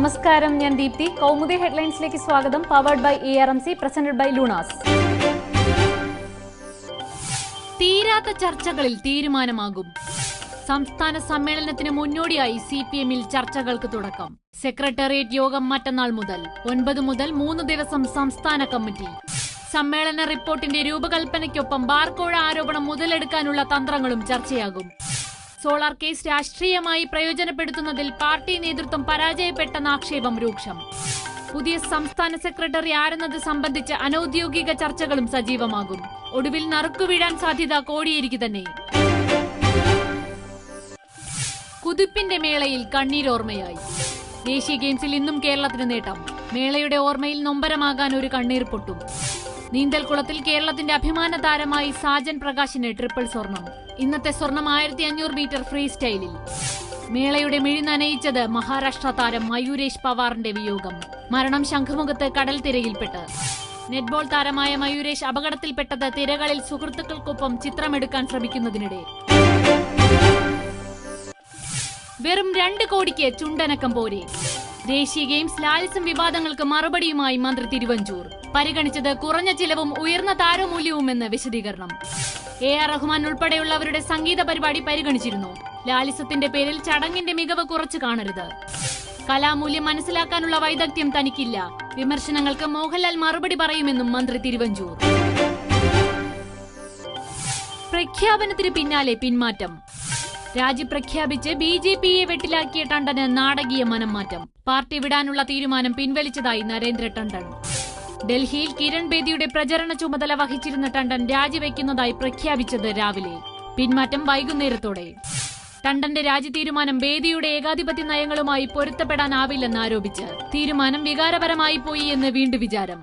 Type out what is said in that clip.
നമസ്കാരം ഞാൻ ദീപ്തി. കൗമുദി ഹെഡ്ലൈൻസിലേക്ക് സ്വാഗതം. Powered by A R M C presented by Lunas തീരാത്ത ചർച്ചകളിൽ തീരുമാനമാകും. സംസ്ഥാന സമ്മേളനത്തിന് മുന്നോടിയായി സി പി എമ്മിൽ ചർച്ചകൾക്ക് തുടക്കം. സെക്രട്ടേറിയറ്റ് യോഗം മറ്റന്നാൾ മുതൽ ഒൻപത് മുതൽ മൂന്ന് ദിവസം സംസ്ഥാന കമ്മിറ്റി. സമ്മേളന റിപ്പോർട്ടിന്റെ രൂപകൽപ്പനയ്ക്കൊപ്പം ബാർക്കോഴ ആരോപണം മുതലെടുക്കാനുള്ള തന്ത്രങ്ങളും ചർച്ചയാകും. സോളാർ കേസ് രാഷ്ട്രീയമായി പ്രയോജനപ്പെടുത്തുന്നതിൽ പാർട്ടി നേതൃത്വം പരാജയപ്പെട്ടെന്ന ആക്ഷേപം രൂക്ഷം. പുതിയ സംസ്ഥാന സെക്രട്ടറി ആരെന്നത് സംബന്ധിച്ച് അനൌദ്യോഗിക ചർച്ചകളും സജീവമാകും. ഒടുവിൽ നറുക്കുവീഴാൻ സാധ്യത കോടിയേരിക്ക് തന്നെ. കുതിപ്പിന്റെ മേളയിൽ കണ്ണീരോർമ്മയായി ദേശീയ ഗെയിംസിൽ ഇന്നും കേരളത്തിന് നേട്ടം. മേളയുടെ ഓർമ്മയിൽ നൊമ്പരമാകാൻ ഒരു കണ്ണീർ പൊട്ടും. നീന്തൽക്കുളത്തിൽ കേരളത്തിന്റെ അഭിമാന താരമായി സാജൻ പ്രകാശിന് ട്രിപ്പിൾ സ്വർണം. ഇന്നത്തെ സ്വർണം ആയിരത്തി അഞ്ഞൂറ് മീറ്റർ ഫ്രീ സ്റ്റൈലിൽ. മേളയുടെ മിഴി നനയിച്ചത് മഹാരാഷ്ട്ര താരം മയൂരേഷ് പവാറിന്റെ വിയോഗം. മരണം ശംഖുമുഖത്ത് കടൽ തിരയിൽപ്പെട്ട്. നെറ്റ്ബോൾ താരമായ മയൂരേഷ് അപകടത്തിൽപ്പെട്ടത് തിരകളിൽ സുഹൃത്തുക്കൾക്കൊപ്പം ചിത്രമെടുക്കാൻ ശ്രമിക്കുന്നതിനിടെ. വെറും രണ്ട് കോടിക്ക് ചുണ്ടനക്കം പോരെ. ദേശീയ ഗെയിംസ് ലാലിസം വിവാദങ്ങൾക്ക് മറുപടിയുമായി മന്ത്രി തിരുവഞ്ചൂർ. പരിഗണിച്ചത് കുറഞ്ഞ ചിലവും ഉയർന്ന താരമൂല്യവുമെന്ന് വിശദീകരണം. എ ആർ റഹ്മാൻ ഉൾപ്പെടെയുള്ളവരുടെ സംഗീത പരിപാടി പരിഗണിച്ചിരുന്നു. ലാലിസത്തിന്റെ പേരിൽ ചടങ്ങിന്റെ മികവ് കുറച്ചു കാണരുത്. കലാമൂല്യം മനസ്സിലാക്കാനുള്ള വൈദഗ്ധ്യം തനിക്കില്ല. വിമർശനങ്ങൾക്ക് മോഹൻലാൽ മറുപടി പറയുമെന്നും മന്ത്രി തിരുവഞ്ചൂർ. പ്രഖ്യാപനത്തിന് പിന്നാലെ പിന്മാറ്റം. രാജി പ്രഖ്യാപിച്ച് ബി ജെ പിയെ വെട്ടിലാക്കിയ ടണ്ടന് നാടകീയ മനംമാറ്റം. പാർട്ടി വിടാനുള്ള തീരുമാനം പിൻവലിച്ചതായി നരേന്ദ്ര ടണ്ടൻ. ഡൽഹിയിൽ കിരൺ ബേദിയുടെ പ്രചരണ ചുമതല വഹിച്ചിരുന്ന ടണ്ടൻ രാജിവെക്കുന്നതായി പ്രഖ്യാപിച്ചത് രാവിലെ. പിന്മാറ്റം വൈകുന്നേരത്തോടെ. ടണ്ടന്റെ രാജി തീരുമാനം ബേദിയുടെ ഏകാധിപത്യ നയങ്ങളുമായി പൊരുത്തപ്പെടാനാവില്ലെന്ന് ആരോപിച്ച് തീരുമാനം വികാരപരമായി പോയി എന്ന് വീണ്ടും വിചാരം.